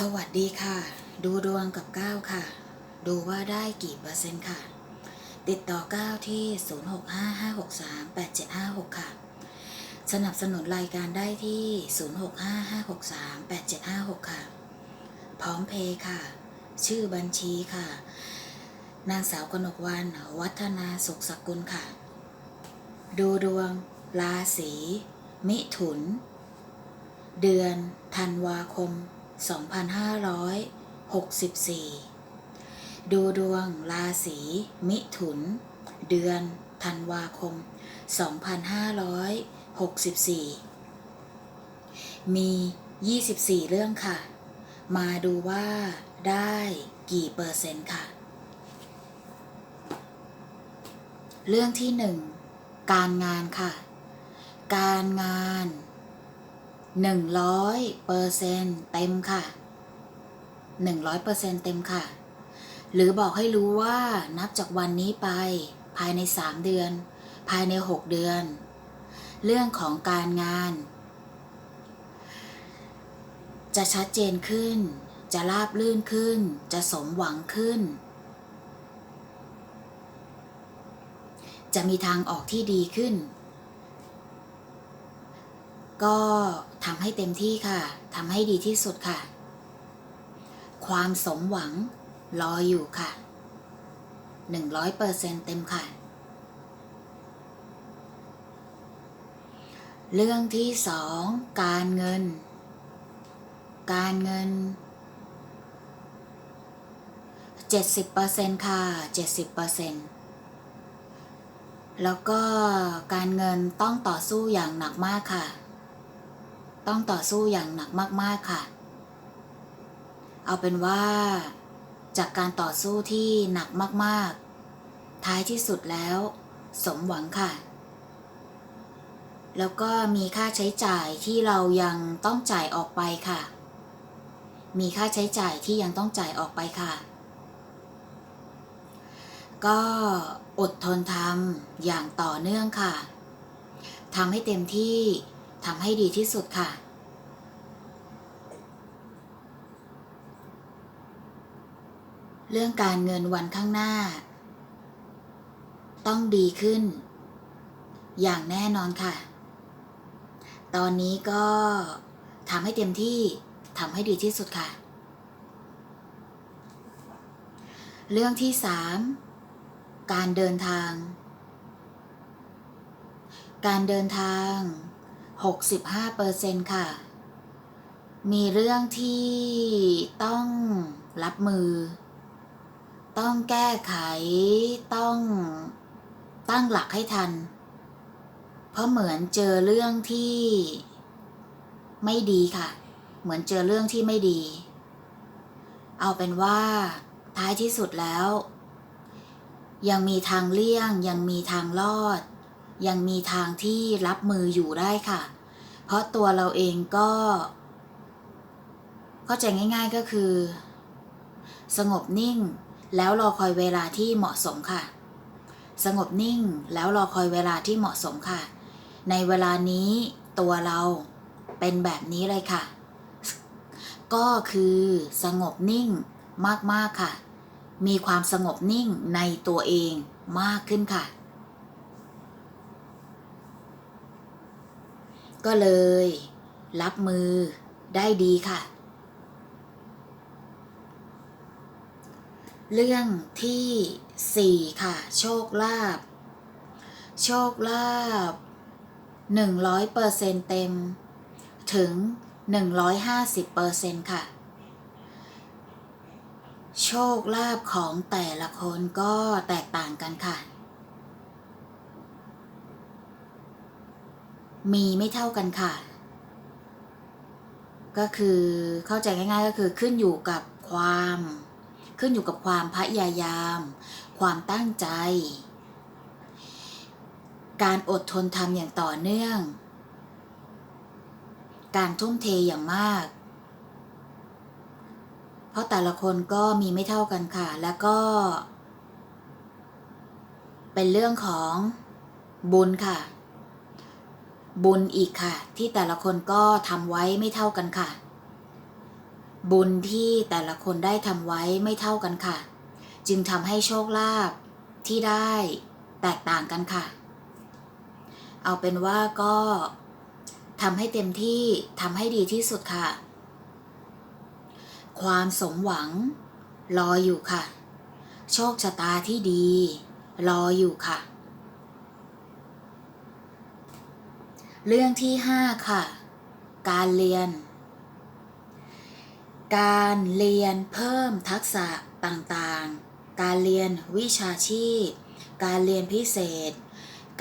สวัสดีค่ะ ดูดวงกับก้าวค่ะ ดูว่าได้กี่เปอร์เซ็นต์ค่ะ ติดต่อก้าวที่ 0655638756 ค่ะ สนับสนุนรายการได้ที่ 0655638756 ค่ะ พร้อมเพย์ค่ะ ชื่อบัญชีค่ะ นางสาวกนกวันวัฒนาสุขสกุลค่ะ ดูดวง ราศี มิถุน เดือนธันวาคม 2564 ดูดวงราศีมิถุน เดือนธันวาคม 2564 มี 24 เรื่องค่ะ มาดูว่าได้กี่เปอร์เซ็นต์ค่ะ เรื่องที่หนึ่งการงานค่ะ การงาน หนึ่งร้อยเปอร์เซ็นเต็มค่ะหนึ่งร้อยเปอร์เซ็นเต็มค่ะ หรือบอกให้รู้ว่านับจากวันนี้ไป ภายในสามเดือน ภายในหกเดือน เรื่องของการงาน จะชัดเจนขึ้น จะราบลื่นขึ้น จะสมหวังขึ้น จะมีทางออกที่ดีขึ้นก็ ทำให้เต็มที่ค่ะทำให้ดีที่สุดค่ะ ความสมหวังรออยู่ค่ะหนึ่งร้อยเปอร์เซ็นเต็มค่ะ เรื่องที่สองการเงิน การเงินเจ็ดสิบเปอร์เซ็นค่ะเจ็ดสิบเปอร์เซ็นต์แล้วก็การเงินต้องต่อสู้อย่างหนักมากค่ะ ต้องต่อสู้อย่างหนักมาก ๆ ค่ะ เอาเป็นว่า จากการต่อสู้ที่หนักมาก ๆ ท้ายที่สุดแล้ว สมหวังค่ะ แล้วก็มีค่าใช้จ่ายที่เรายังต้องจ่ายออกไปค่ะ มีค่าใช้จ่ายที่ยังต้องจ่ายออกไปค่ะ ก็อดทนทำอย่างต่อเนื่องค่ะทำให้เต็มที่ ทำให้ดีที่สุดค่ะ เรื่องการเงินวันข้างหน้า ต้องดีขึ้น อย่างแน่นอนค่ะ ตอนนี้ก็ทำให้เต็มที่ทำให้ดีที่สุดค่ะ เรื่องที่สามการเดินทาง การเดินทาง 65%ค่ะ มีเรื่องที่ต้องรับมือ ต้องแก้ไข ต้องตั้งหลักให้ทัน เพราะเหมือนเจอเรื่องที่ไม่ดีค่ะ เหมือนเจอเรื่องที่ไม่ดี เอาเป็นว่าท้ายที่สุดแล้ว ยังมีทางเลี่ยงยังมีทางรอด ยังมีทางที่รับมืออยู่ได้ค่ะ เพราะตัวเราเองก็ เข้าใจง่าย ๆก็คือ สงบนิ่ง แล้วรอคอยเวลาที่เหมาะสมค่ะ สงบนิ่งแล้วรอคอยเวลาที่เหมาะสมค่ะ ในเวลานี้ตัวเราเป็นแบบนี้เลยค่ะ ก็คือสงบนิ่งมากๆค่ะ มีความสงบนิ่งในตัวเองมากขึ้นค่ะ ก็เลย รับมือได้ดีค่ะ เรื่องที่สี่ค่ะ โชคลาภโชคลาภหนึ่งร้อยเปอร์เซ็นเต็ม ถึงหนึ่งร้อยห้าสิบเปอร์เซ็นค่ะ โชคลาภของแต่ละคนก็แตกต่างกันค่ะ มีไม่เท่ากันค่ะ ก็คือเข้าใจง่าย ๆ ก็คือขึ้นอยู่กับความ ขึ้นอยู่กับความพยายาม ความตั้งใจ การอดทนทำอย่างต่อเนื่อง การทุ่มเทอย่างมาก เพราะแต่ละคนก็มีไม่เท่ากันค่ะ แล้วก็ เป็นเรื่องของบุญค่ะ บุญอีกค่ะ ที่แต่ละคนก็ทำไว้ไม่เท่ากันค่ะ บุญที่แต่ละคนได้ทำไว้ไม่เท่ากันค่ะ จึงทำให้โชคลาภที่ได้แตกต่างกันค่ะ เอาเป็นว่าก็ทำให้เต็มที่ทำให้ดีที่สุดค่ะ ความสมหวัง รออยู่ค่ะ โชคชะตาที่ดี รออยู่ค่ะ เรื่องที่ห้าค่ะ การเรียน การเรียนเพิ่มทักษะต่างๆ การเรียนวิชาชีพ การเรียนพิเศษ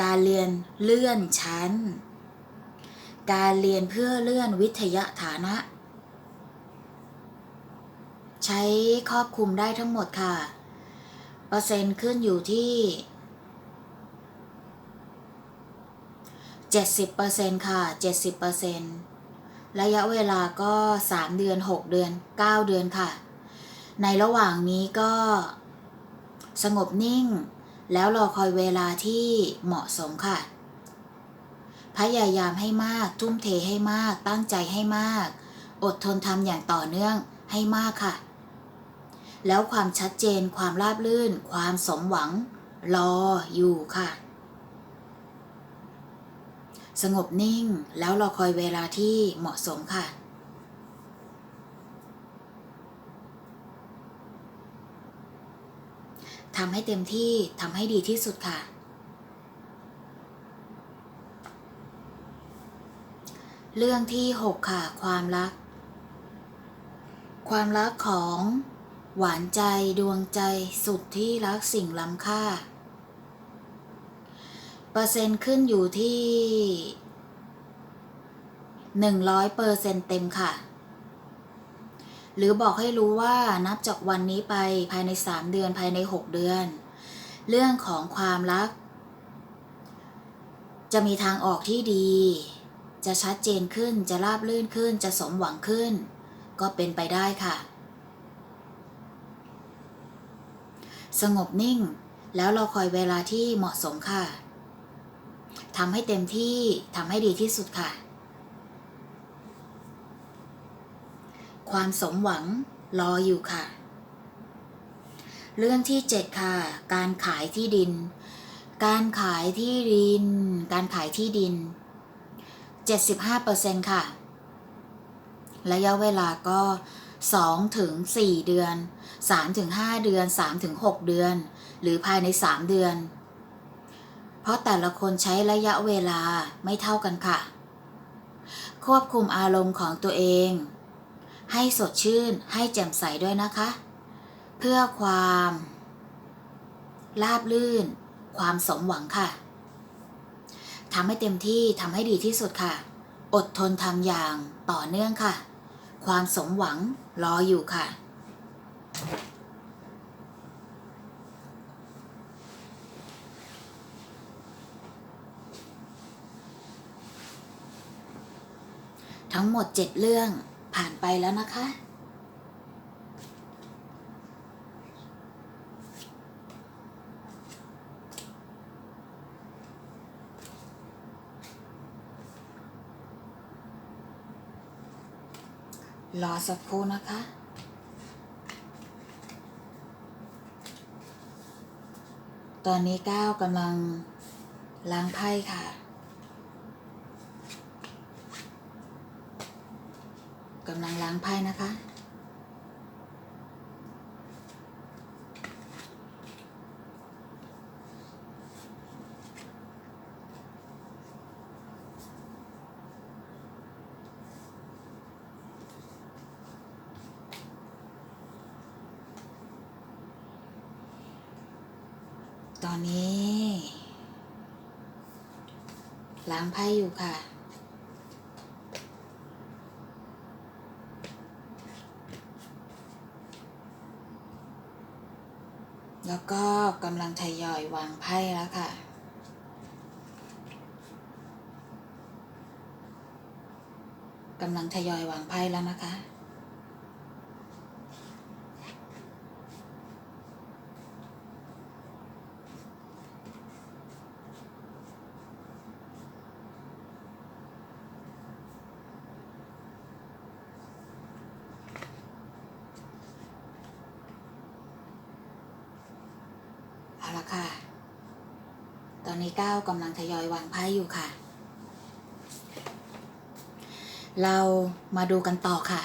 การเรียนเลื่อนชั้น การเรียนเพื่อเลื่อนวิทยาฐานะ ใช้ครอบคลุมได้ทั้งหมดค่ะ เปอร์เซ็นต์ขึ้นอยู่ที่ 70%ค่ะ 70%ระยะเวลาก็ 3 เดือน 6 เดือน 9 เดือนค่ะ ในระหว่างนี้ก็ สงบนิ่ง แล้วรอคอยเวลาที่เหมาะสมค่ะ พยายามให้มาก ทุ่มเทให้มาก ตั้งใจให้มาก อดทนทำอย่างต่อเนื่องให้มากค่ะ แล้วความชัดเจน ความราบรื่น ความสมหวัง รออยู่ค่ะ สงบนิ่งแล้วรอคอยเวลาที่เหมาะสมค่ะ ทำให้เต็มที่ทำให้ดีที่สุดค่ะ เรื่องที่ 6 ค่ะ ความรัก ความรักของหวานใจดวงใจสุดที่รักสิ่งล้ำค่า เปอร์เซ็นต์ขึ้นอยู่ที่หนึ่งร้อยเปอร์เซ็นต์เต็มค่ะ หรือบอกให้รู้ว่านับจากวันนี้ไปภายในสามเดือนภายในหกเดือน เรื่องของความรัก จะมีทางออกที่ดี จะชัดเจนขึ้นจะราบรื่นขึ้นจะสมหวังขึ้น ก็เป็นไปได้ค่ะ สงบนิ่ง แล้วเราคอยเวลาที่เหมาะสมค่ะ ทำให้เต็มที่ทำให้ดีที่สุดค่ะ ความสมหวังรออยู่ค่ะ เรื่องที่ 7 ค่ะ การขายที่ดิน การขายที่ดิน การขายที่ดิน 75%ค่ะ ระยะเวลาก็ 2 ถึง 4 เดือน 3 ถึง 5 เดือน 3 ถึง 6 เดือน หรือภายใน 3 เดือน เพราะแต่ละคนใช้ระยะเวลาไม่เท่ากันค่ะ ควบคุมอารมณ์ของตัวเอง ให้สดชื่นให้แจ่มใสด้วยนะคะ เพื่อความราบลื่น ความสมหวังค่ะทำให้เต็มที่ทำให้ดีที่สุดค่ะ อดทนทำอย่างต่อเนื่องค่ะ ความสมหวังรออยู่ค่ะ ทั้งหมดเจ็ดเรื่องผ่านไปแล้วนะคะ รอสักครู่นะคะตอนนี้ก้าวกำลังล้างไพ่ค่ะ กำลังล้างไพ่นะคะ ตอนนี้ ล้างไพ่อยู่ค่ะ แล้วก็กำลังทยอยวางไพ่แล้วค่ะ กำลังทยอยวางไพ่แล้วนะค่ะ ตอนนี้ก้าวกำลังท ยอยวางไพ่อยู่ค่ะ เรามาดูกันต่อค่ะ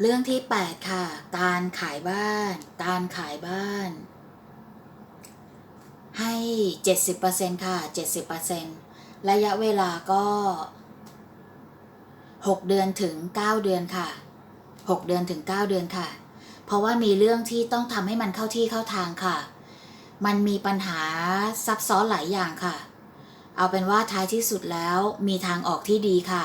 เรื่องที่ 8 ค่ะ การขายบ้าน การขายบ้าน 70%ค่ะ 70%ระยะเวลาก็ 6 เดือนถึง 9 เดือนค่ะ 6 เดือนถึง 9 เดือนค่ะ เพราะว่ามีเรื่องที่ต้องทำให้มันเข้าที่เข้าทางค่ะ มันมีปัญหาซับซ้อนหลายอย่างค่ะ เอาเป็นว่าท้ายที่สุดแล้วมีทางออกที่ดีค่ะ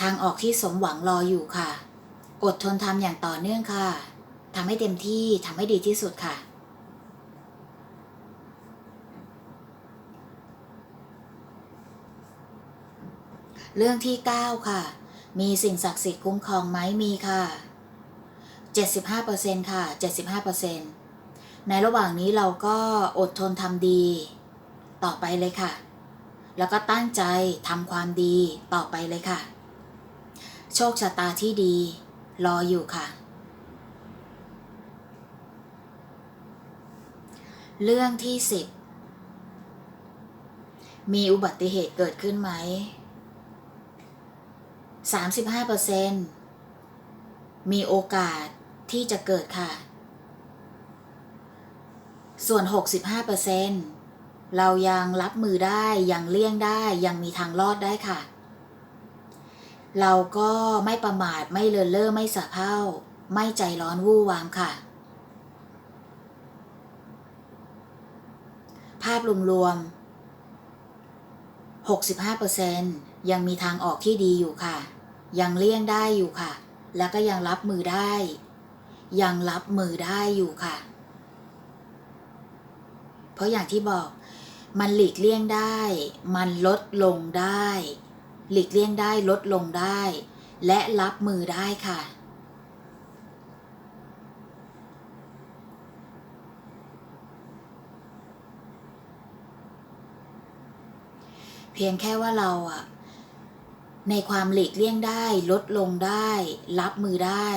ทางออกที่สมหวังรออยู่ค่ะ อดทนทำอย่างต่อเนื่องค่ะทำให้เต็มที่ทำให้ดีที่สุดค่ะ เรื่องที่ 9 ค่ะ มีสิ่งศักดิ์สิทธิ์คุ้มครองไหมมีค่ะ 75%ค่ะ 75%ในระหว่างนี้เราก็อดทนทำดี ต่อไปเลยค่ะ แล้วก็ตั้งใจทำความดีต่อไปเลยค่ะ โชคชะตาที่ดี รออยู่ค่ะ เรื่องที่สิบมีอุบัติเหตุเกิดขึ้นไหม 35%มีโอกาสที่จะเกิดค่ะ ส่วน 65%เรายังรับมือได้ยังเลี่ยงได้ยังมีทางรอดได้ค่ะ เราก็ไม่ประมาทไม่เลินเล่อไม่สะเพร่าไม่ใจร้อนวู่วามค่ะ ภาพรวมๆ 65%ยังมีทางออกที่ดีอยู่ค่ะ ยังเลี่ยงได้อยู่ค่ะ แล้วก็ยังรับมือได้ ยังรับมือได้อยู่ค่ะ เพราะอย่างที่บอก มันหลีกเลี่ยงได้ มันลดลงได้ หลีกเลี่ยงได้ลดลงได้ และรับมือได้ค่ะ เพียงแค่ว่าเราอะในความหลีกเลี่ยงได้ลดลงได้ รับมือได้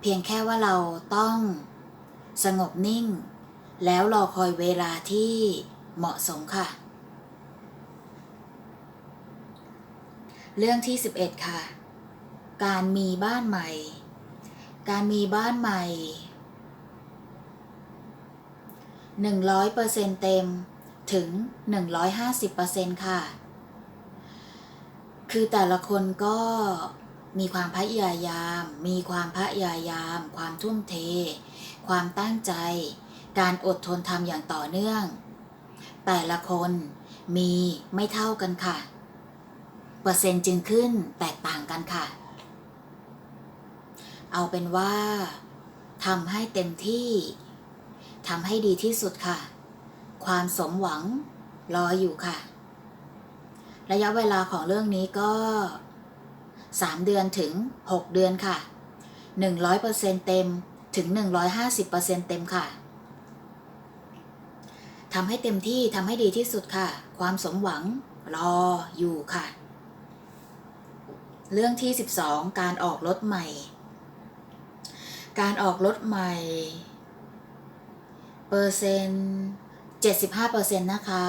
เพียงแค่ว่าเราต้องสงบนิ่ง แล้วรอคอยเวลาที่เหมาะสมค่ะ เรื่องที่ 11 ค่ะ การมีบ้านใหม่ การมีบ้านใหม่100%เต็มถึง 150%ค่ะ คือแต่ละคนก็มีความพยายาม มีความพยายาม ความทุ่มเท ความตั้งใจ การอดทนทำอย่างต่อเนื่อง แต่ละคนมีไม่เท่ากันค่ะ เปอร์เซ็นต์จึงขึ้นแตกต่างกันค่ะ เอาเป็นว่าทำให้เต็มที่ทำให้ดีที่สุดค่ะ ความสมหวังรออยู่ค่ะ ระยะเวลาของเรื่องนี้ก็ 3 เดือนถึง 6 เดือนค่ะ 100%เต็มถึง 150%เต็มค่ะทำให้เต็มที่ทำให้ดีที่สุดค่ะ ความสมหวังรออยู่ค่ะ เรื่องที่ 12 การออกรถใหม่ การออกรถใหม่ เปอร์เซ็นต์75%นะคะ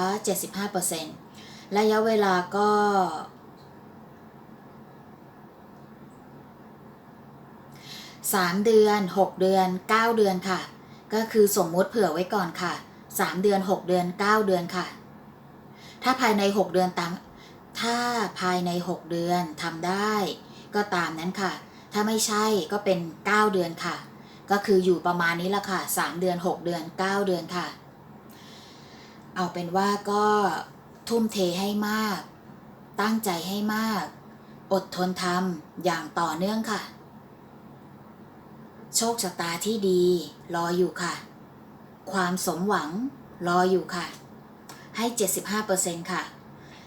75% ระยะเวลาก็ 3 เดือน 6 เดือน 9 เดือนค่ะ ก็คือสมมุติเผื่อไว้ก่อนค่ะ 3 เดือน 6 เดือน 9 เดือนค่ะ ถ้าภายใน 6 เดือนตามถ้าภายใน 6 เดือนทำได้ ก็ตามนั้นค่ะ ถ้าไม่ใช่ก็เป็น 9 เดือนค่ะ ก็คืออยู่ประมาณนี้ละค่ะ 3 เดือน 6 เดือน 9 เดือนค่ะ เอาเป็นว่าก็ ทุ่มเทให้มาก ตั้งใจให้มาก อดทนทำอย่างต่อเนื่องค่ะ โชคชะตาที่ดี รออยู่ค่ะ ความสมหวัง รออยู่ค่ะ ให้ 75%ค่ะ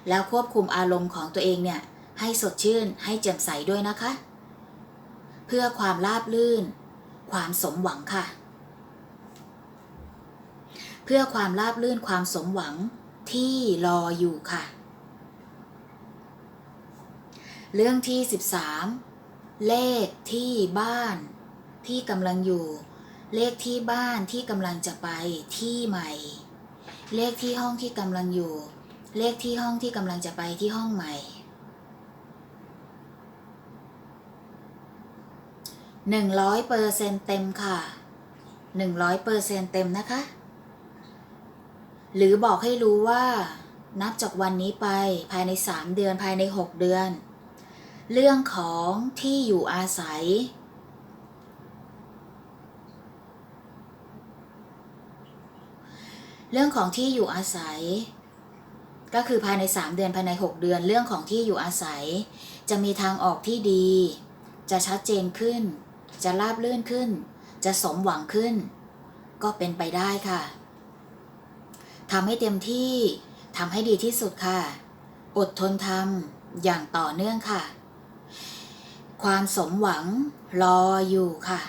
แล้วควบคุมอารมณ์ของตัวเองเนี่ย ให้สดชื่นให้แจ่มใสด้วยนะคะ เพื่อความราบลื่น ความสมหวังค่ะ เพื่อความราบรื่นความสมหวัง ที่รออยู่ค่ะ เรื่องที่ 13 เลขที่บ้านที่กำลังอยู่ เลขที่บ้านที่กำลังจะไปที่ใหม่ เลขที่ห้องที่กำลังอยู่ เลขที่ห้องที่กำลังจะไปที่ห้องใหม่หนึ่งร้อยเปอร์เซ็นเต็มค่ะหนึ่งร้อยเปอร์เซ็นเต็มนะคะ หรือบอกให้รู้ว่า นับจากวันนี้ไปภายในสามเดือนภายในหกเดือน เรื่องของที่อยู่อาศัย เรื่องของที่อยู่อาศัย ก็คือภายใน 3 เดือนภายใน 6 เดือน เรื่องของที่อยู่อาศัย จะมีทางออกที่ดี จะชัดเจนขึ้น จะราบลื่นขึ้น จะสมหวังขึ้น ก็เป็นไปได้ค่ะ ทำให้เต็มที่ทำให้ดีที่สุดค่ะ อดทนทำอย่างต่อเนื่องค่ะ ความสมหวังรออยู่ค่ะ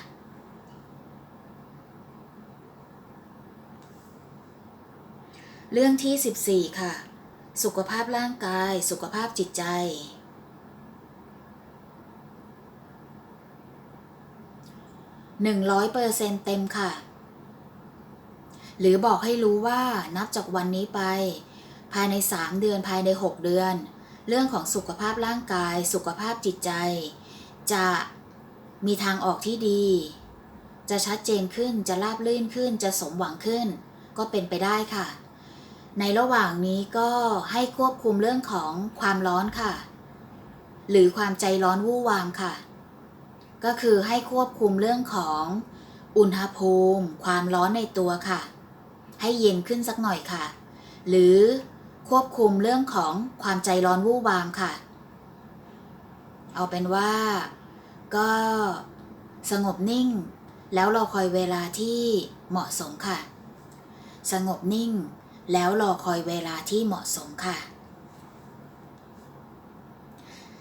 เรื่องที่ 14 ค่ะ สุขภาพร่างกาย สุขภาพจิตใจหนึ่งร้อยเปอร์เซ็นเต็มค่ะ หรือบอกให้รู้ว่านับจากวันนี้ไป ภายใน 3 เดือนภายใน 6 เดือน เรื่องของสุขภาพร่างกาย สุขภาพจิตใจ จะมีทางออกที่ดี จะชัดเจนขึ้นจะราบลื่นขึ้นจะสมหวังขึ้น ก็เป็นไปได้ค่ะ ในระหว่างนี้ก็ให้ควบคุมเรื่องของความร้อนค่ะ หรือความใจร้อนวู่วามค่ะ ก็คือให้ควบคุมเรื่องของอุณหภูมิ ความร้อนในตัวค่ะ ให้เย็นขึ้นสักหน่อยค่ะ หรือควบคุมเรื่องของความใจร้อนวู่วามค่ะ เอาเป็นว่าก็สงบนิ่ง แล้วราคอยเวลาที่เหมาะสมค่ะ สงบนิ่ง แล้วรอคอยเวลาที่เหมาะสมค่ะ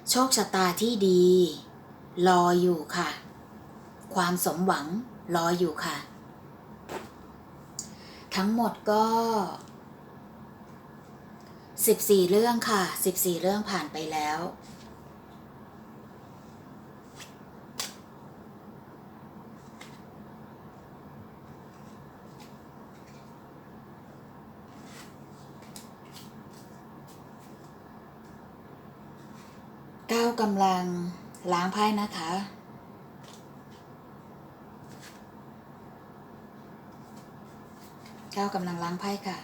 โชคชะตาที่ดี รออยู่ค่ะ ความสมหวังรออยู่ค่ะ ทั้งหมดก็ 14 เรื่องค่ะ 14 เรื่องผ่านไปแล้วก้าวกำลังล้างไพ่นะคะ ก้าวกำลังล้างไพ่ค่ะ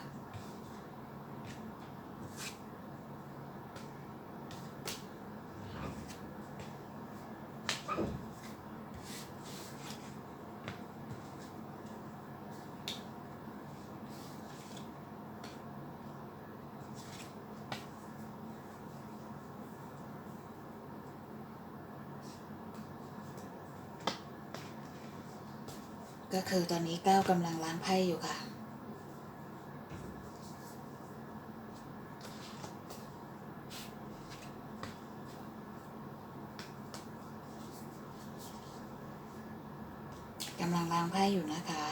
ก็คือตอนนี้ก้าวกำลังล้างไพ่อยู่ค่ะ กำลังล้างไพ่อยู่นะคะ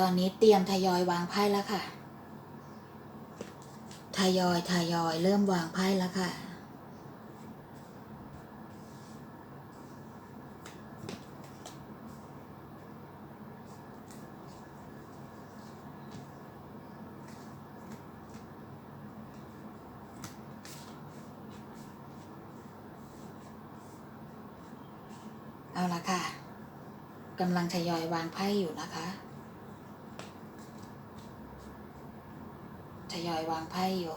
ตอนนี้เตรียมทยอยวางไพ่แล้วค่ะ ทยอยทยอยเริ่มวางไพ่แล้วค่ะ เอาละค่ะกำลังทยอยวางไพ่อยู่นะคะ ทยอยวางไพ่อยู่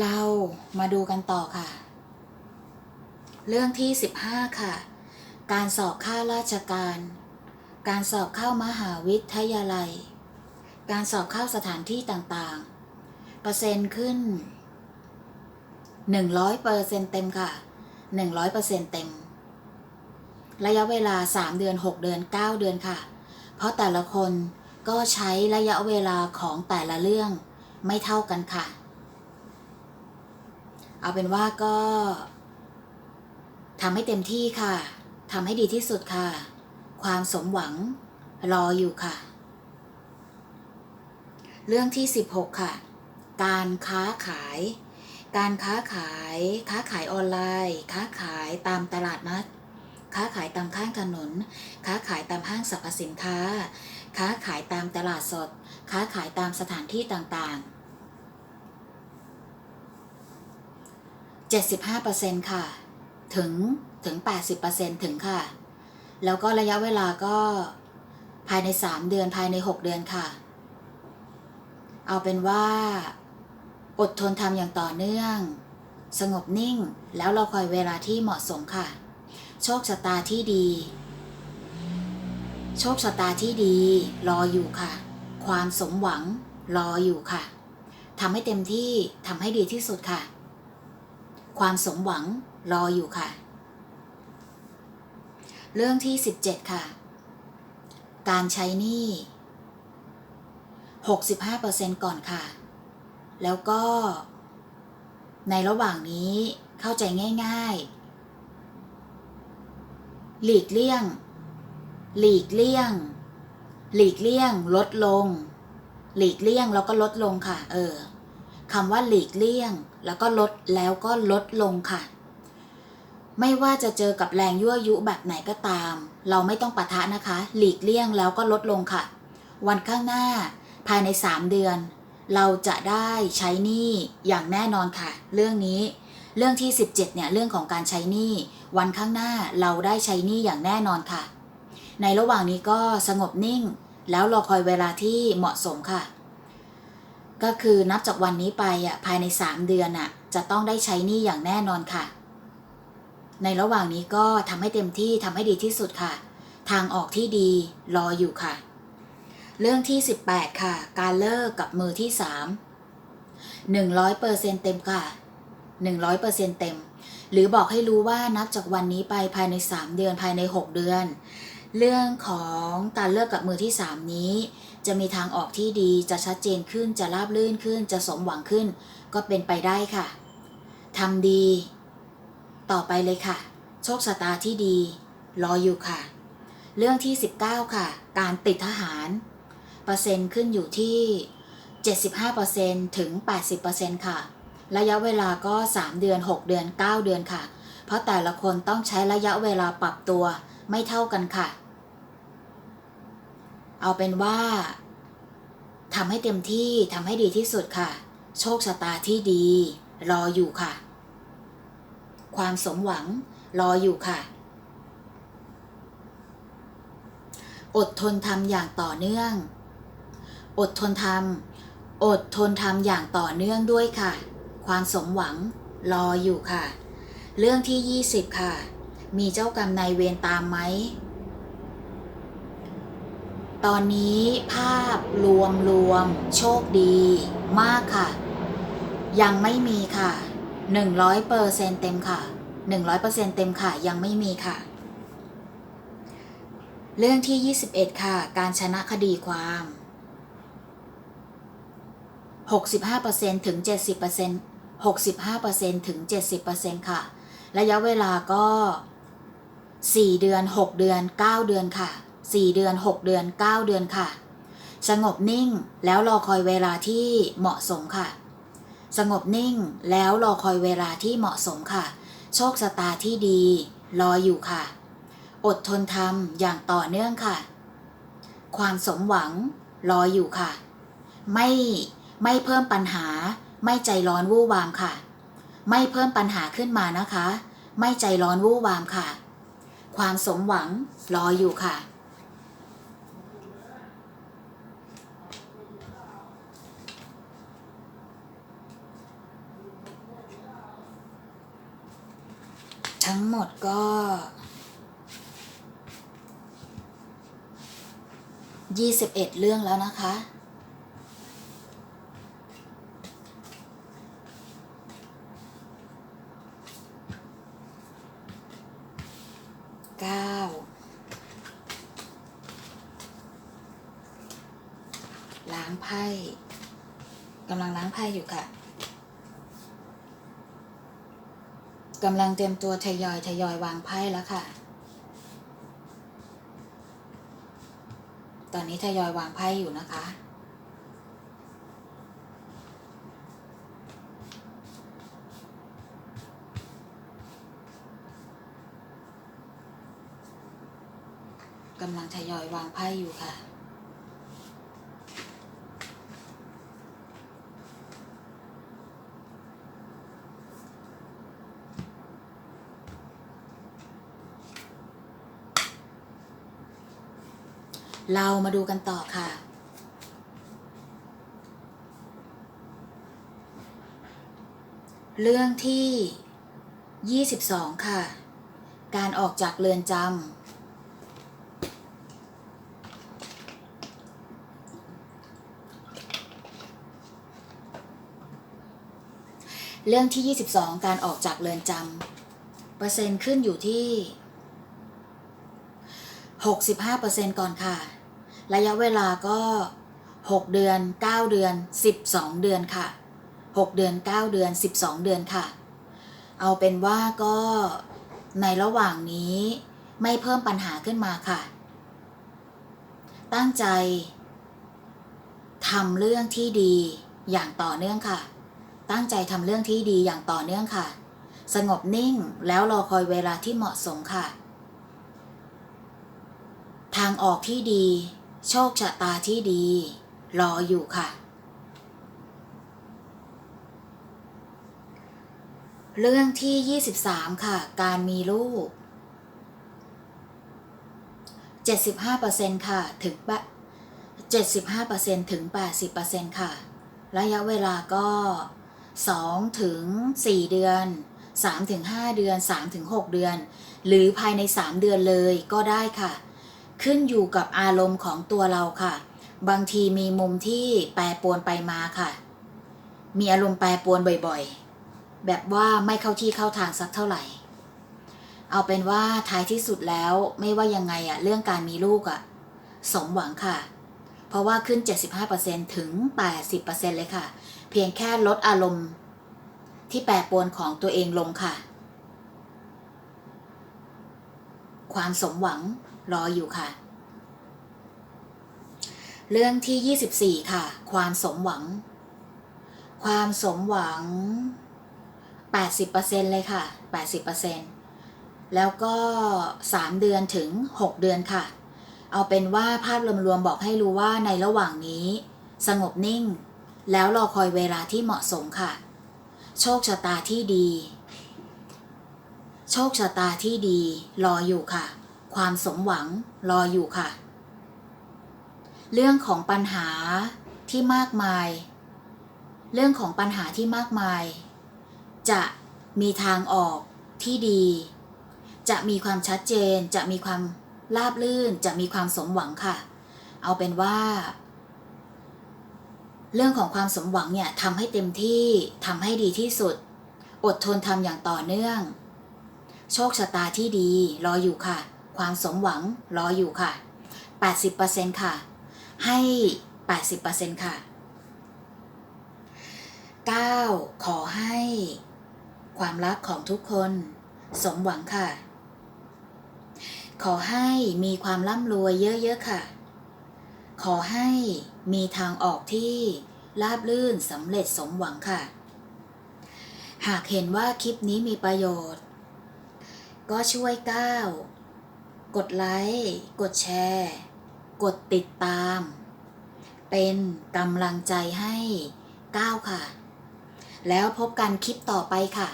เรามาดูกันต่อค่ะ เรื่องที่ 15 ค่ะ การสอบข้าราชการ การสอบเข้ามหาวิทยาลัย การสอบเข้าสถานที่ต่างๆ เปอร์เซ็นต์ขึ้น 100เปอร์เซ็นต์เต็มค่ะ 100เปอร์เซ็นต์เต็ม ระยะเวลา 3 เดือน 6 เดือน 9 เดือนค่ะ เพราะแต่ละคนก็ใช้ระยะเวลาของแต่ละเรื่องไม่เท่ากันค่ะ เอาเป็นว่าก็ ทำให้เต็มที่ค่ะ ทำให้ดีที่สุดค่ะ ความสมหวังรออยู่ค่ะ เรื่องที่ 16 ค่ะ การค้าขาย การค้าขาย ค้าขายออนไลน์ ค้าขายตามตลาดนัด ค้าขายตามข้างถนน ค้าขายตามห้างสรรพสินค้า ค้าขายตามตลาดสด ค้าขายตามสถานที่ต่างๆ 75%ค่ะ ถึงถึง 80%ถึงค่ะ แล้วก็ระยะเวลาก็ภายใน 3 เดือนภายใน 6 เดือนค่ะ เอาเป็นว่า อดทนทำอย่างต่อเนื่อง สงบนิ่งแล้วเราคอยเวลาที่เหมาะสมค่ะ โชคชะตาที่ดี โชคชะตาที่ดี รออยู่ค่ะ ความสมหวังรออยู่ค่ะทำให้เต็มที่ทำให้ดีที่สุดค่ะ ความสมหวัง รออยู่ค่ะ เรื่องที่ 17 ค่ะ การใช้หนี้ 65%ก่อนค่ะ แล้วก็ ในระหว่างนี้เข้าใจง่าย ๆ หลีกเลี่ยง หลีกเลี่ยง หลีกเลี่ยง ลดลง หลีกเลี่ยงแล้วก็ลดลงค่ะ เออคำว่าหลีกเลี่ยง แล้วก็ลดแล้วก็ลดลงค่ะ ไม่ว่าจะเจอกับแรงยั่วยุแบบไหนก็ตาม เราไม่ต้องปะทะนะคะ หลีกเลี่ยงแล้วก็ลดลงค่ะ วันข้างหน้า ภายใน 3 เดือน เราจะได้ใช้หนี้อย่างแน่นอนค่ะ เรื่องนี้ เรื่องที่ 17เนี่ยเรื่องของการใช้หนี้วันข้างหน้าเราได้ใช้หนี้อย่างแน่นอนค่ะ ในระหว่างนี้ก็สงบนิ่ง แล้วรอคอยเวลาที่เหมาะสมค่ะ ก็คือนับจากวันนี้ไปอะภายใน 3 เดือนอะจะต้องได้ใช้หนี้อย่างแน่นอนค่ะ ในระหว่างนี้ก็ทำให้เต็มที่ทำให้ดีที่สุดค่ะ ทางออกที่ดีรออยู่ค่ะ เรื่องที่ 18 ค่ะ การเลิกกับมือที่ 3 100%เต็มค่ะ 100%เต็ม หรือบอกให้รู้ว่านับจากวันนี้ไปภายใน 3 เดือนภายใน 6 เดือน เรื่องของการเลิกกับมือที่ 3 นี้ จะมีทางออกที่ดีจะชัดเจนขึ้นจะราบลื่นขึ้นจะสมหวังขึ้น ก็เป็นไปได้ค่ะทำดี ต่อไปเลยค่ะ โชคชะตาที่ดี รออยู่ค่ะ เรื่องที่ 19 ค่ะ การติดทหาร เปอร์เซ็นต์ขึ้นอยู่ที่ 75%ถึง 80%ค่ะ ระยะเวลาก็ 3 เดือน 6 เดือน 9 เดือนค่ะ เพราะแต่ละคนต้องใช้ระยะเวลาปรับตัวไม่เท่ากันค่ะ เอาเป็นว่าทำให้เต็มที่ทำให้ดีที่สุดค่ะ โชคชะตาที่ดี รออยู่ค่ะ ความสมหวังรออยู่ค่ะ อดทนทำอย่างต่อเนื่อง อดทนทำอดทนทำอย่างต่อเนื่องด้วยค่ะ ความสมหวังรออยู่ค่ะ เรื่องที่ 20 ค่ะ มีเจ้ากรรมนายเวรตามไหม ตอนนี้ภาพรวมรวมโชคดี มากค่ะ ยังไม่มีค่ะ 100เปอร์เซ็นเต็มค่ะ 100เปอร์เซ็นเต็มค่ะ ยังไม่มีค่ะ เรื่องที่ 21 ค่ะ การชนะคดีความ 65%ถึง 70% 65%ถึง 70%ค่ะ ระยะเวลาก็ 4 เดือน 6 เดือน 9 เดือนค่ะ 4 เดือน 6 เดือน 9 เดือนค่ะ สงบนิ่งแล้วรอคอยเวลาที่เหมาะสมค่ะ สงบนิ่งแล้วรอคอยเวลาที่เหมาะสมค่ะ โชคชะตาที่ดี รออยู่ค่ะ อดทนทำอย่างต่อเนื่องค่ะ ความสมหวัง รออยู่ค่ะ ไม่ไม่เพิ่มปัญหา ไม่ใจร้อนวู่วามค่ะ ไม่เพิ่มปัญหาขึ้นมานะคะ ไม่ใจร้อนวู่วามค่ะ ความสมหวังรออยู่ค่ะ ทั้งหมดก็ยี่สิบเอ็ดเรื่องแล้วนะคะ เก้า ล้างไพ่ กำลังล้างไพ่อยู่ค่ะ กำลังเตรียมตัวทยอยทยอยวางไพ่แล้วค่ะ ตอนนี้ทยอยวางไพ่อยู่นะคะ กำลังทยอยวางไพ่อยู่ค่ะ เรามาดูกันต่อค่ะ เรื่องที่ 22 ค่ะ การออกจากเรือนจำเรื่องที่ 22 การออกจากเรือนจำเปอร์เซ็นต์ขึ้นอยู่ที่ 65%ก่อนค่ะ ระยะเวลาก็ 6 เดือน 9 เดือน 12 เดือนค่ะ 6 เดือน 9 เดือน 12 เดือนค่ะ เอาเป็นว่าก็ในระหว่างนี้ไม่เพิ่มปัญหาขึ้นมาค่ะ ตั้งใจทำเรื่องที่ดีอย่างต่อเนื่องค่ะ ตั้งใจทำเรื่องที่ดีอย่างต่อเนื่องค่ะ สงบนิ่งแล้วรอคอยเวลาที่เหมาะสมค่ะ ทางออกที่ดี โชคชะตาที่ดี รออยู่ค่ะ เรื่องที่ 23 ค่ะ การมีลูก 75%ค่ะ ถึงบะ75%ถึง 80%ค่ะ ระยะเวลาก็ 2 ถึง 4 เดือน 3 ถึง 5 เดือน 3 ถึง 6 เดือน หรือภายใน 3 เดือนเลยก็ได้ค่ะ ขึ้นอยู่กับอารมณ์ของตัวเราค่ะ บางทีมีมุมที่แปรปรวนไปมาค่ะ มีอารมณ์แปรปรวนบ่อยๆ แบบว่าไม่เข้าที่เข้าทางสักเท่าไหร่ เอาเป็นว่าท้ายที่สุดแล้วไม่ว่ายังไงอะเรื่องการมีลูกอะสมหวังค่ะ เพราะว่าขึ้น 75%ถึง 80%เลยค่ะ เพียงแค่ลดอารมณ์ที่แปรปรวนของตัวเองลงค่ะ ความสมหวังรออยู่ค่ะ เรื่องที่ 24 ค่ะ ความสมหวัง ความสมหวัง 80%เลยค่ะ 80%แล้วก็ 3 เดือนถึง 6 เดือนค่ะ เอาเป็นว่าภาพรวมๆบอกให้รู้ว่าในระหว่างนี้ สงบนิ่ง แล้วรอคอยเวลาที่เหมาะสมค่ะ โชคชะตาที่ดี โชคชะตาที่ดีรออยู่ค่ะ ความสมหวังรออยู่ค่ะ เรื่องของปัญหาที่มากมาย เรื่องของปัญหาที่มากมาย จะมีทางออกที่ดี จะมีความชัดเจน จะมีความราบลื่น จะมีความสมหวังค่ะ เอาเป็นว่า เรื่องของความสมหวังเนี่ยทำให้เต็มที่ทำให้ดีที่สุด อดทนทำอย่างต่อเนื่อง โชคชะตาที่ดีรออยู่ค่ะ ความสมหวังรออยู่ค่ะ 80%ค่ะ ให้ 80%ค่ะ 9. ขอให้ ความรักของทุกคน สมหวังค่ะ ขอให้มีความร่ำรวยเยอะๆค่ะ ขอให้มีทางออกที่ราบลื่นสำเร็จสมหวังค่ะ หากเห็นว่าคลิปนี้มีประโยชน์ ก็ช่วยก้าวกดไลค์ กดแชร์ กดติดตาม เป็นกำลังใจให้ก้าวค่ะ แล้วพบกันคลิปต่อไปค่ะ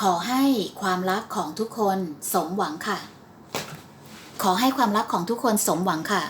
ขอให้ความรักของทุกคนสมหวังค่ะ ขอให้ความรักของทุกคนสมหวังค่ะ